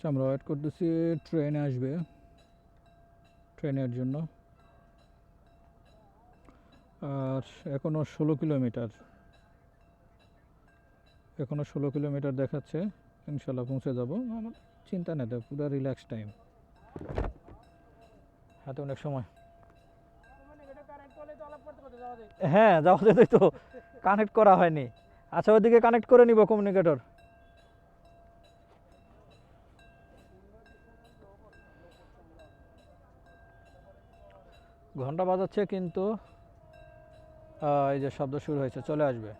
আচ্ছা, আমরা ওয়েট করতেছি ট্রেন আসবে। ট্রেনের জন্য। আর এখনও ষোলো কিলোমিটার। এখনও ষোলো কিলোমিটার দেখাচ্ছে। ইনশাল্লাহ পৌঁছে যাব। আমার চিন্তা নেই পুরো রিল্যাক্স টাইম হাতে অনেক সময়। হ্যাঁ যাওয়া যেত তো। কানেক্ট করা হয়নি। আচ্ছা ওইদিকে কানেক্ট করে নিব কমিউনিকেটর ঘণ্টা বাজাচ্ছে কিন্তু এই যে শব্দ শুরু হয়েছে, চলে আসবে।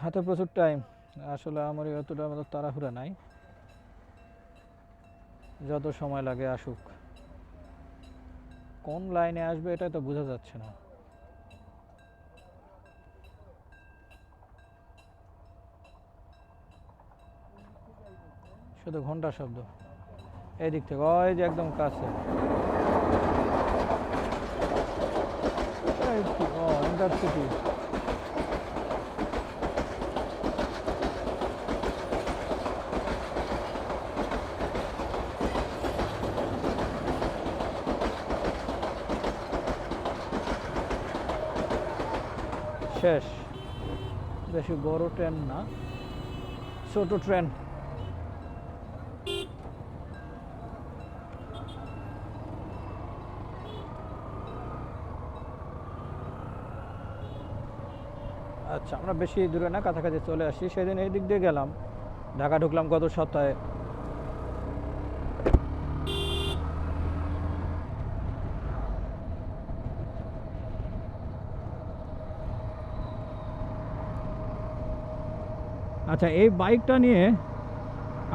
হাতে প্রচুর টাইম আসলে আমার অতটা আমাদের তাড়াহুড়া নাই। যত সময় লাগে আসুক। কোন লাইনে আসবে এটা তো বোঝা যাচ্ছে না। শুধু ঘণ্টা শব্দ। এই দিক থেকে, ওই যে একদম কাছে। শেষ। বেশি বড় ট্রেন না, ছোট ট্রেন। আচ্ছা আমরা বেশি দূরে না, কাছাকাছি চলে আসি। সেদিন এই দিক দিয়ে গেলাম। ঢাকা ঢুকলাম গত সপ্তাহে। আচ্ছা এই বাইকটা নিয়ে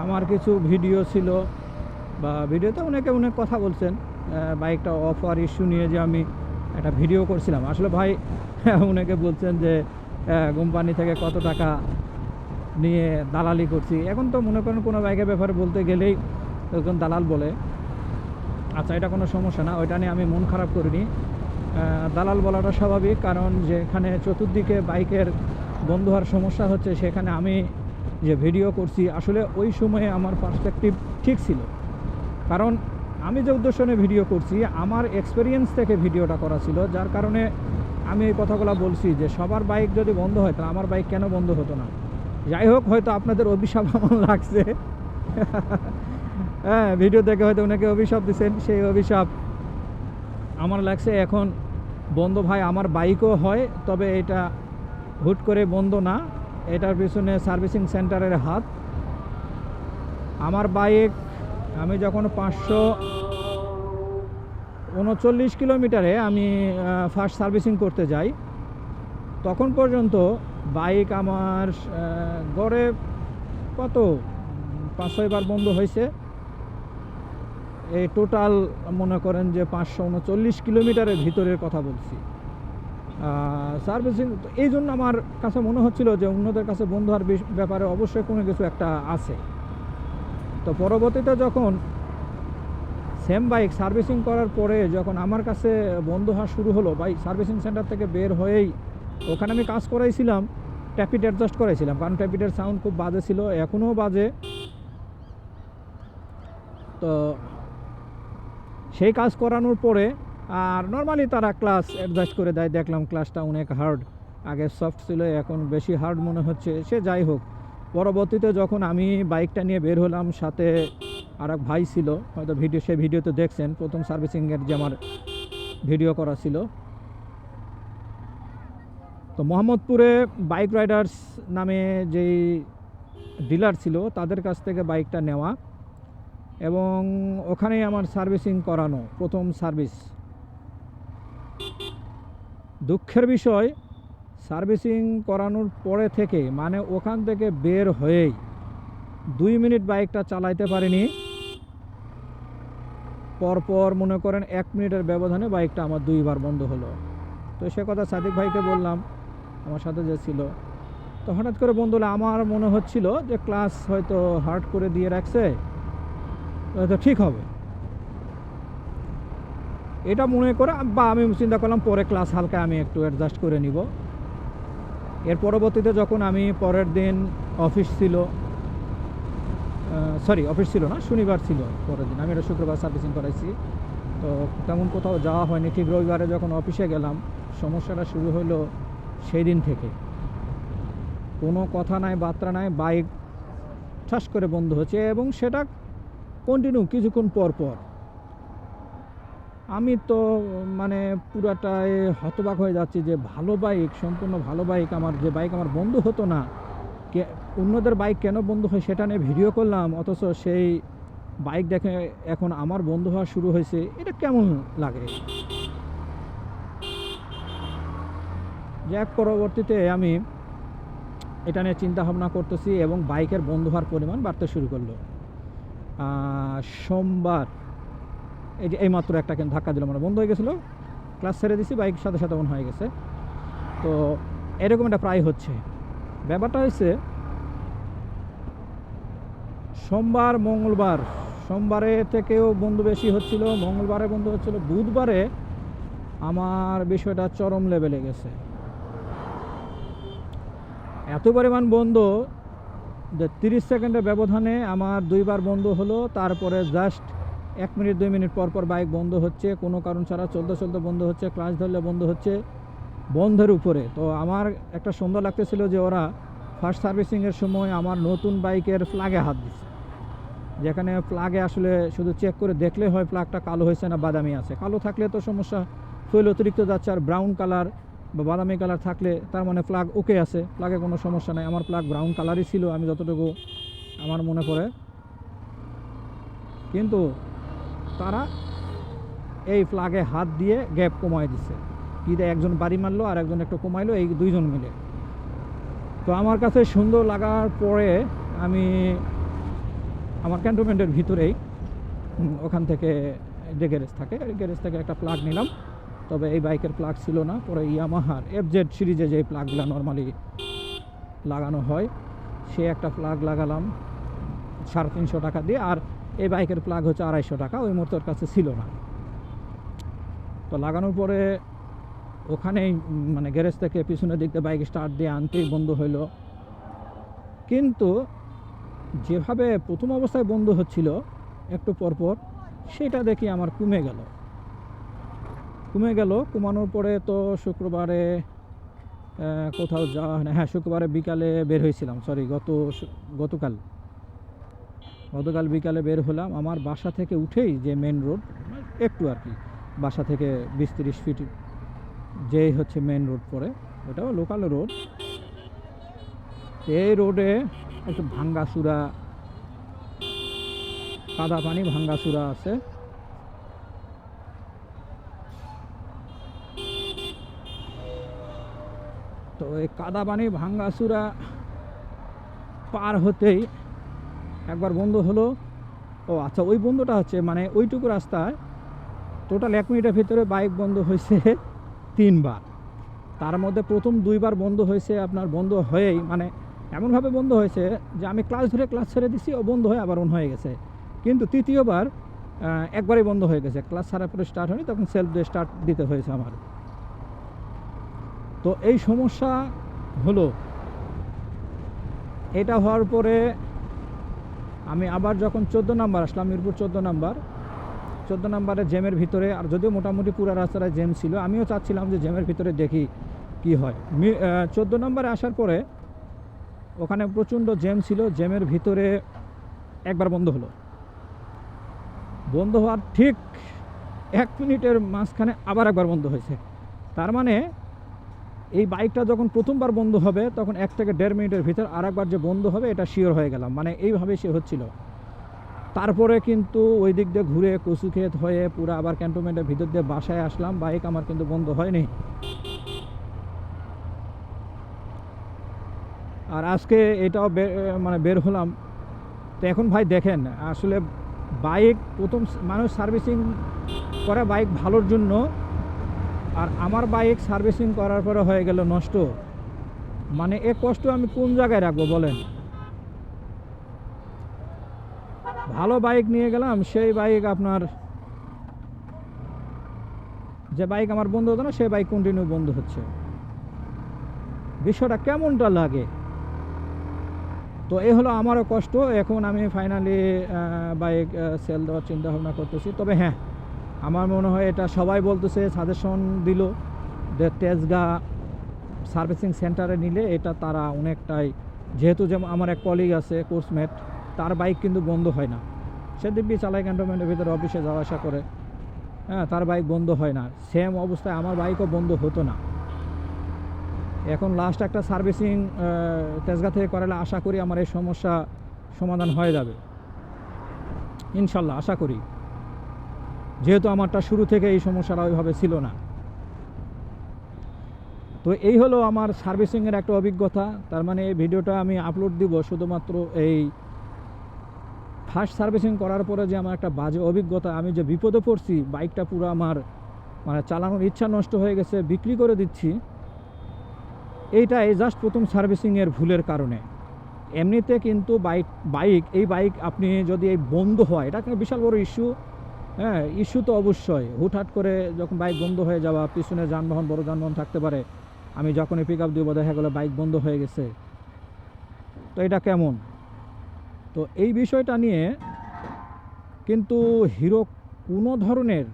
আমার কিছু ভিডিও ছিল, বা ভিডিওতে অনেকে অনেক কথা বলছেন বাইকটা অফার ইস্যু নিয়ে যে আমি একটা ভিডিও করছিলাম। আসলে ভাই, অনেকে বলছেন যে কোম্পানি থেকে কত টাকা নিয়ে দালালি করছি। এখন তো মনে করেন কোনো বাইকের ব্যাপারে বলতে গেলেই একজন দালাল বলে। আচ্ছা এটা কোনো সমস্যা না, ওইটা নিয়ে আমি মন খারাপ করিনি। দালাল বলাটা স্বাভাবিক, কারণ যেখানে চতুর্দিকে বাইকের বন্ধ হওয়ার সমস্যা হচ্ছে, সেখানে আমি যে ভিডিও করছি, আসলে ওই সময়ে আমার পার্সপেক্টিভ ঠিক ছিল। কারণ আমি যে উদ্দেশ্য ভিডিও করছি, আমার এক্সপিরিয়েন্স থেকে ভিডিওটা করা ছিল, যার কারণে আমি এই কথাগুলো বলছি যে সবার বাইক যদি বন্ধ হয়, তাহলে আমার বাইক কেন বন্ধ হতো না? যাই হোক, হয়তো আপনাদের অভিশাপ আমার লাগছে। হ্যাঁ ভিডিও দেখে হয়তো অনেকে অভিশাপ দিচ্ছেন সেই অভিশাপ আমার লাগছে। এখন বন্ধ ভাই, আমার বাইকও হয়, তবে এটা হুট করে বন্ধ না। এটার পিছনে সার্ভিসিং সেন্টারের হাত। আমার বাইক আমি যখন পাঁচশো উনচল্লিশ কিলোমিটারে আমি ফার্স্ট সার্ভিসিং করতে যাই। তখন পর্যন্ত বাইক আমার গড়ে কত? পাঁচ ছয়বার বন্ধ হয়েছে। এই টোটাল মনে করেন যে পাঁচশো উনচল্লিশ কিলোমিটারের ভিতরের কথা বলছি। সার্ভিসিং এই জন্য আমার কাছে মনে হচ্ছিল যে অন্যদের কাছে বন্ধ হওয়ার ব্যাপারে অবশ্যই কোনো কিছু একটা আছে। তো পরবর্তীতে যখন সেম বাইক সার্ভিসিং করার পরে যখন আমার কাছে বন্ধ হওয়া শুরু হলো বাইক সার্ভিসিং সেন্টার থেকে বের হয়েই ওখানে আমি কাজ করাইছিলাম ট্যাপিট অ্যাডজাস্ট করাইছিলাম, কারণ ট্যাপিটের সাউন্ড খুব বাজে ছিল, এখনও বাজে। তো সেই কাজ করানোর পরে আর নর্মালি তারা ক্লাস অ্যাডজাস্ট করে দেয়, দেখলাম ক্লাসটা অনেক হার্ড আগে সফট ছিল, এখন বেশি হার্ড মনে হচ্ছে, সে যাই হোক। পরবর্তীতে যখন আমি বাইকটা নিয়ে বের হলাম, সাথে আর এক ভাই ছিল, হয়তো ভিডিও, সে ভিডিওতে দেখছেন, প্রথম সার্ভিসিংয়ের যে আমার ভিডিও করা ছিল। তো মোহাম্মদপুরে বাইক রাইডার্স নামে যেই ডিলার ছিল, তাদের কাছ থেকে বাইকটা নেওয়া এবং ওখানেই আমার সার্ভিসিং করানো, প্রথম সার্ভিস। দুঃখের বিষয়, সার্ভিসিং করানোর পরে থেকে মানে ওখান থেকে বের হয়েই দুই মিনিট বাইকটা চালাইতে পারিনি। পরপর মনে করেন এক মিনিটের ব্যবধানে বাইকটা আমার দুইবার বন্ধ হলো। তো সে কথা সাদিক ভাইকে বললাম, আমার সাথে যে ছিল। তো হঠাৎ করে বন্ধু হলে, আমার মনে হচ্ছিল যে ক্লাস হয়তো হার্ড করে দিয়ে রাখছে, হয়তো ঠিক হবে। এটা মনে করে বা আমি চিন্তা করলাম পরে ক্লাস হালকা আমি একটু অ্যাডজাস্ট করে নিব। এর পরবর্তীতে যখন আমি পরের দিন অফিস ছিল সরি অফিস ছিল না, শনিবার ছিল পরের দিন। আমি এটা শুক্রবার সার্ভিসিং করাইছি। তো তেমন কোথাও যাওয়া হয়নি। ঠিক রবিবারে যখন অফিসে গেলাম, সমস্যাটা শুরু হলো সেই দিন থেকে। কোনো কথা নাই, বার্তা নাই বাইক ঠাস করে বন্ধ হচ্ছে এবং সেটা কন্টিনিউ কিছুক্ষণ পর পর। আমি তো মানে পুরাটাই হতবাক হয়ে যাচ্ছি যে ভালো বাইক সম্পূর্ণ ভালো বাইক আমার, যে বাইক আমার বন্ধু হতো না অন্যদের বাইক কেন বন্ধু হয় সেটা নিয়ে ভিডিও করলাম, অথচ সেই বাইক দেখে এখন আমার বন্ধু হওয়া শুরু হয়েছে, এটা কেমন লাগে? যাক, পরবর্তীতে আমি এটা নিয়ে চিন্তা ভাবনা করতেছি এবং বাইকের বন্ধ হওয়ার পরিমাণ বাড়তে শুরু করল। সোমবার, এই যে এইমাত্র একটা কিন্তু ধাক্কা দিল মানে বন্ধ হয়ে গেছিল ক্লাস ছেড়ে দিছি বাইক সাথে সাথে অন হয়ে গেছে। তো এরকম একটা প্রায় হচ্ছে। ব্যাপারটা হয়েছে সোমবার, মঙ্গলবার। সোমবারে থেকেও বন্ধু বেশি হচ্ছিল। মঙ্গলবারে বন্ধু হচ্ছিল। বুধবারে আমার বিষয়টা চরম লেভেলে গেছে। এত পরিমাণ বন্ধ যে তিরিশ সেকেন্ডের ব্যবধানে আমার দুইবার বন্ধ হলো। তারপরে জাস্ট এক মিনিট, দুই মিনিট পর পর বাইক বন্ধ হচ্ছে। কোনো কারণ ছাড়া চলতে চলতে বন্ধ হচ্ছে। ক্লাস ধরলে বন্ধ হচ্ছে বন্ধের উপরে। তো আমার একটা সুন্দর লাগতেছিল যে ওরা ফার্স্ট সার্ভিসিংয়ের সময় আমার নতুন বাইকের ফ্ল্যাগে হাত দিচ্ছে। যেখানে প্লাগে আসলে শুধু চেক করে দেখলে হয় প্লাগটা কালো হয়েছে না বাদামি আছে। কালো থাকলে তো সমস্যা ফুয়েল অতিরিক্ত যাচ্ছে আর ব্রাউন কালার বা বাদামি কালার থাকলে তার মানে প্লাগ ওকে আছে প্লাগে কোনো সমস্যা নাই। আমার প্লাগ ব্রাউন কালারই ছিল, আমি যতটুকু আমার মনে পড়ে। কিন্তু তারা এই প্লাগে হাত দিয়ে গ্যাপ কমায় দিছে। কিদে একজন বাড়ি মারলো আর একজন একটু কমাইলো, এই দুইজন মিলে। তো আমার কাছে সুন্দর লাগার পরে আমি আমার ক্যান্টনমেন্টের ভিতরেই ওখান থেকে যে গ্যারেজ থাকে গ্যারেজ থেকে একটা প্লাগ নিলাম। তবে এই বাইকের প্লাগ ছিল না, পরে ইয়ামাহার এফজেড সিরিজে যে প্লাগগুলো নর্মালি লাগানো হয়, সে একটা প্লাগ লাগালাম, সাড়ে তিনশো টাকা দিয়ে, আর এই বাইকের প্লাগ হচ্ছে আড়াইশো টাকা, ওই মুহূর্তের কাছে ছিল না। তো লাগানোর পরে ওখানেই মানে গ্যারেজ থেকে পিছনের দিক দিয়ে বাইক স্টার্ট দিয়ে আনতেই বন্ধ হইল। কিন্তু যেভাবে প্রথম অবস্থায় বন্ধ হচ্ছিল, একটু পরপর সেটা দেখি আমার কমে গেল। কমে গেল, কমানোর পরে তো শুক্রবারে কোথাও যাওয়া হয় না। হ্যাঁ শুক্রবারে বিকালে বের হয়েছিলাম সরি গত গতকাল। গতকাল বিকালে বের হলাম। আমার বাসা থেকে উঠেই যে মেন রোড একটু আর কি, বাসা থেকে বিশ তিরিশ ফিট যেই হচ্ছে মেন রোড পরে, ওটাও লোকাল রোড এই রোডে একটু ভাঙ্গাসুরা, কাদা পানি ভাঙ্গাসুরা আছে। তো এই কাদা পানি ভাঙ্গাসুরা পার হতেই একবার বন্ধ হলো। ও আচ্ছা ওই বন্ধটা হচ্ছে মানে ওইটুকু রাস্তায় টোটাল এক মিনিটের ভিতরে বাইক বন্ধ হয়েছে তিনবার। তার মধ্যে প্রথম দুইবার বন্ধ হয়েছে, আপনার বন্ধ হয়েই মানে এমনভাবে বন্ধ হয়েছে যে আমি ক্লাস ধরে ক্লাস ছেড়ে দিছি ও বন্ধ হয়ে আবার অন হয়ে গেছে। কিন্তু তৃতীয়বার একবারই বন্ধ হয়ে গেছে। ক্লাস ছাড়ার পরে স্টার্ট হয়নি, তখন সেলফ দিয়ে স্টার্ট দিতে হয়েছে আমার। তো এই সমস্যা হলো, এটা হওয়ার পরে আমি আবার যখন চোদ্দ নাম্বার আসলাম, মিরপুর চোদ্দ নাম্বার, চোদ্দ নাম্বারে জ্যামের ভিতরে, আর যদিও মোটামুটি পুরো রাস্তাটা জ্যাম ছিল, আমিও চাচ্ছিলাম যে জ্যামের ভিতরে দেখি কি হয়। চোদ্দ নাম্বারে আসার পরে ওখানে প্রচণ্ড জ্যাম ছিল, জ্যামের ভিতরে একবার বন্ধ হলো। বন্ধ হওয়ার ঠিক এক মিনিটের মাঝখানে আবার একবার বন্ধ হয়েছে। তার মানে এই বাইকটা যখন প্রথমবার বন্ধ হবে, তখন এক থেকে দেড় মিনিটের ভিতর আর একবার যে বন্ধ হবে, এটা শিওর হয়ে গেলাম। মানে এইভাবে সে হচ্ছিল। তারপরে কিন্তু ওই দিক দিয়ে ঘুরে কচুক্ষেত হয়ে পুরো আবার ক্যান্টনমেন্টের ভিতর দিয়ে বাসায় আসলাম। বাইক আমার কিন্তু বন্ধ হয়নি। আর আজকে এটাও মানে বের হলাম। তো এখন ভাই দেখেন, আসলে বাইক প্রথম মানুষ সার্ভিসিং করে বাইক ভালোর জন্য, আর আমার বাইক সার্ভিসিং করার পরে হয়ে গেল নষ্ট। মানে এ কষ্ট আমি কোন জায়গায় রাখব বলেন? ভালো বাইক নিয়ে গেলাম, সেই বাইক আপনার যে বাইক আমার বন্ধ হতো না, সেই বাইক কন্টিনিউ বন্ধ হচ্ছে। বিষয়টা কেমনটা লাগে? তো এই হলো আমারও কষ্ট। এখন আমি ফাইনালি বাইক সেল দেওয়ার চিন্তা ভাবনা করতেছি। তবে হ্যাঁ আমার মনে হয় এটা সবাই বলতেছে সাজেশন দিল যে তেজগা সার্ভিসিং সেন্টারে নিলে এটা তারা অনেকটাই, যেহেতু যেমন আমার এক কলিগ আছে কোর্সমেট তার বাইক কিন্তু বন্ধ হয় না। সে দিব্যি চালায় ক্যান্টনমেন্টের ভিতরে অফিসে যাওয়া আসা করে। হ্যাঁ তার বাইক বন্ধ হয় না। সেম অবস্থায় আমার বাইকও বন্ধ হতো না। এখন লাস্ট একটা সার্ভিসিং তেজগা থেকে করালে আশা করি আমার এই সমস্যা সমাধান হয়ে যাবে। ইনশাল্লাহ, আশা করি। যেহেতু আমারটা শুরু থেকে এই সমস্যাটা ওইভাবে ছিল না। তো এই হলো আমার সার্ভিসিংয়ের একটা অভিজ্ঞতা। তার মানে এই ভিডিওটা আমি আপলোড দিব শুধুমাত্র এই ফার্স্ট সার্ভিসিং করার পরে যে আমার একটা বাজে অভিজ্ঞতা। আমি যে বিপদে পড়ছি বাইকটা পুরো আমার মানে চালানোর ইচ্ছা নষ্ট হয়ে গেছে, বিক্রি করে দিচ্ছি। এইটা এই জাস্ট প্রথম সার্ভিসিংয়ের ভুলের কারণে। এমনিতে কিন্তু বাইক বাইক এই বাইক আপনি যদি এই বন্ধ হয়, এটা একটা বিশাল বড় ইস্যু হ্যাঁ ইস্যু তো অবশ্যই। হুটহাট করে যখন বাইক বন্ধ হয়ে যাওয়া, পিছনে যানবাহন, বড় যানবাহন থাকতে পারে। আমি যখনই পিক আপ দিব, দেখা গেলো বাইক বন্ধ হয়ে গেছে। তো এটা কেমন? তো এই বিষয়টা নিয়ে কিন্তু হিরো কোনো ধরনের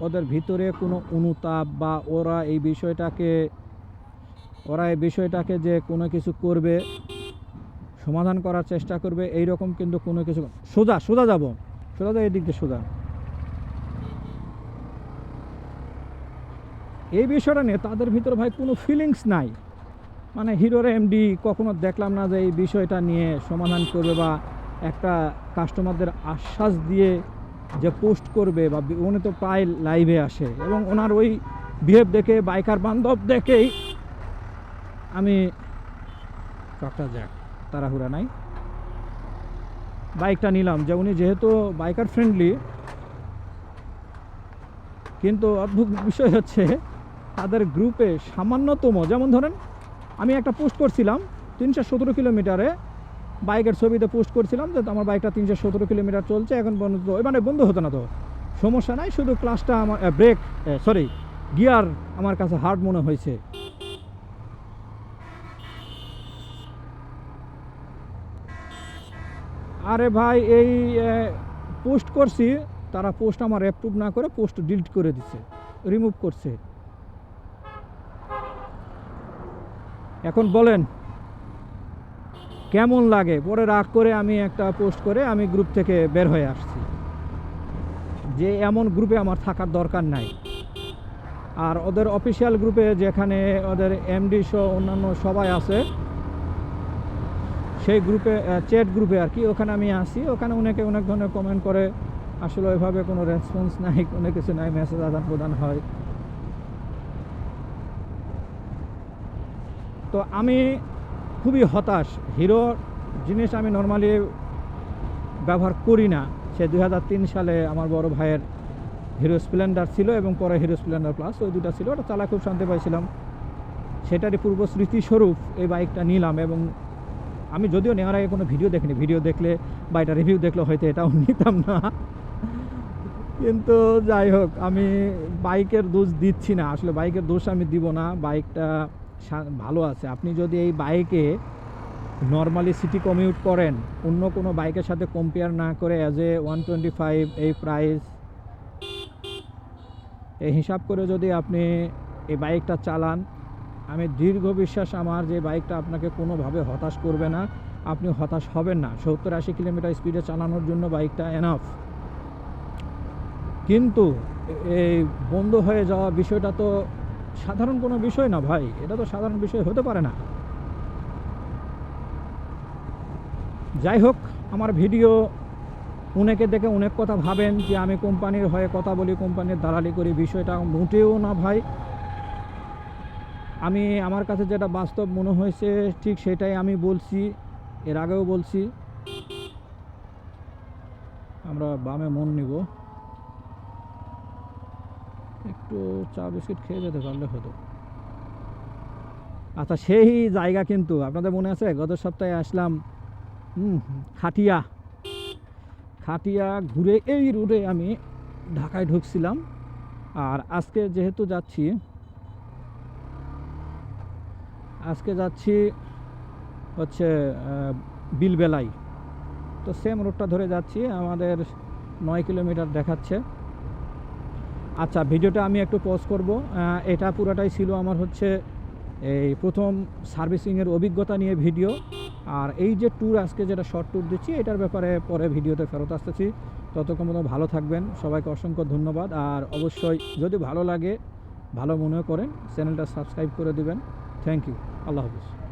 ওদের ভিতরে কোনো অনুতাপ বা ওরা এই বিষয়টাকে ওরা এই বিষয়টাকে যে কোনো কিছু করবে, সমাধান করার চেষ্টা করবে এই রকম কিন্তু কোনো কিছু সোজা সোজা যাব। সোজা যাই এদিক দিয়ে সোজা। এই বিষয়টা নিয়ে তাদের ভিতরে ভাই কোনো ফিলিংস নাই। মানে হিরোর এমডি কখনো দেখলাম না যে এই বিষয়টা নিয়ে সমাধান করবে বা একটা কাস্টমারদের আশ্বাস দিয়ে যে পোস্ট করবে বা উনি তো প্রায় লাইভে আসে এবং ওনার ওই বিহেভ দেখে বাইকার বান্ধব দেখেই আমি টকটা যাক তাড়াহুড়া নাই। বাইকটা নিলাম, যে উনি যেহেতু বাইকার ফ্রেন্ডলি কিন্তু অদ্ভুত বিষয় হচ্ছে তাদের গ্রুপে সামান্যতম, যেমন ধরেন আমি একটা পোস্ট করছিলাম তিনশো সতেরো কিলোমিটারে, বাইকের ছবিতে পোস্ট করছিলাম যে আমার বাইকটা তিনশো সতেরো কিলোমিটার চলছে, এখন ওই মানে বন্ধ হতো না তো। সমস্যা নাই, শুধু ক্লাসটা আমার ব্রেক সরি গিয়ার আমার কাছে হার্ড মনে হয়েছে। আরে ভাই, এই পোস্ট করছি, তারা পোস্ট আমার অ্যাপ্রুভ না করে পোস্ট ডিলিট করে দিচ্ছে রিমুভ করছে। এখন বলেন, কেমন লাগে? পরে রাগ করে আমি একটা পোস্ট করে আমি গ্রুপ থেকে বের হয়ে আসছি। যে এমন গ্রুপে আমার থাকার দরকার নাই। আর ওদের অফিসিয়াল গ্রুপে যেখানে ওদের এমডি সহ অন্যান্য সবাই আছে সেই গ্রুপে চ্যাট গ্রুপে আর কি। ওখানে আমি আসি। ওখানে অনেকে অনেক ধরনের কমেন্ট করে। আসলে ওইভাবে কোনো রেসপন্স নাই, কোনো কিছু নাই মেসেজ আদান প্রদান হয়। তো আমি খুবই হতাশ। হিরো জিনিস আমি নর্মালি ব্যবহার করি না। সে দু হাজার তিন সালে আমার বড় ভাইয়ের হিরো স্প্লেন্ডার ছিল এবং পরে হিরো স্প্লেন্ডার প্লাস ওই দুটো ছিল। ওটা চালা খুব শান্তি পাইছিলাম। সেটারই পূর্ব স্মৃতিস্বরূপ এই বাইকটা নিলাম এবং আমি যদিও নেওয়ার আগে কোনো ভিডিও দেখিনি। ভিডিও দেখলে বা এটা রিভিউ দেখলে হয়তো এটাও নিতাম না। কিন্তু যাই হোক, আমি বাইকের দোষ দিচ্ছি না। আসলে বাইকের দোষ আমি দিব না। বাইকটা ভালো আছে। আপনি যদি এই বাইকে নর্মালি সিটি কমিউট করেন, অন্য কোনো বাইকের সাথে কম্পেয়ার না করে as a one twenty five এই প্রাইস এই হিসাব করে যদি আপনি এই বাইকটা চালান আমি দীর্ঘ বিশ্বাস আমার যে বাইকটা আপনাকে কোনোভাবে হতাশ করবে না। আপনি হতাশ হবেন না। সত্তর আশি কিলোমিটার স্পিডে চালানোর জন্য বাইকটা এনাফ কিন্তু এই বন্ধ হয়ে যাওয়া বিষয়টা তো সাধারণ কোনো বিষয় না ভাই। এটা তো সাধারণ বিষয় হতে পারে না। যাই হোক, আমার ভিডিও অনেকে দেখে অনেক কথা ভাবেন যে আমি কোম্পানির হয়ে কথা বলি, কোম্পানির দালালি করি। বিষয়টা মোটেও না ভাই। আমি আমার কাছে যেটা বাস্তব মনে হয়েছে, ঠিক সেটাই আমি বলছি, এর আগেও বলছি। আমরা বামে মন নিব। একটু চা বিস্কিট খেয়ে যেতে পারলে হতো। আচ্ছা সেই জায়গা কিন্তু, আপনাদের মনে আছে? গত সপ্তাহে আসলাম হুম খাটিয়া। খাটিয়া ঘুরে এই রুটে আমি ঢাকায় ঢুকছিলাম। আর আজকে যেহেতু যাচ্ছি আজকে যাচ্ছি হচ্ছে বিলবেলাই। তো সেম রোডটা ধরে যাচ্ছি, আমাদের নয় কিলোমিটার দেখাচ্ছে। আচ্ছা ভিডিওটা আমি একটু পজ করব। এটা পুরোটাই ছিল আমার হচ্ছে এই প্রথম সার্ভিসিংয়ের অভিজ্ঞতা নিয়ে ভিডিও। আর এই যে ট্যুর আজকে যেটা শর্ট ট্যুর দিচ্ছি, এটার ব্যাপারে পরে ভিডিওতে ফেরত আসতেছি। ততক্ষণ মতো ভালো থাকবেন। সবাইকে অসংখ্য ধন্যবাদ। আর অবশ্যই যদি ভালো লাগে, ভালো মনে করেন চ্যানেলটা সাবস্ক্রাইব করে দিবেন। থ্যাংক ইউ আল্লাহ হাফিজ।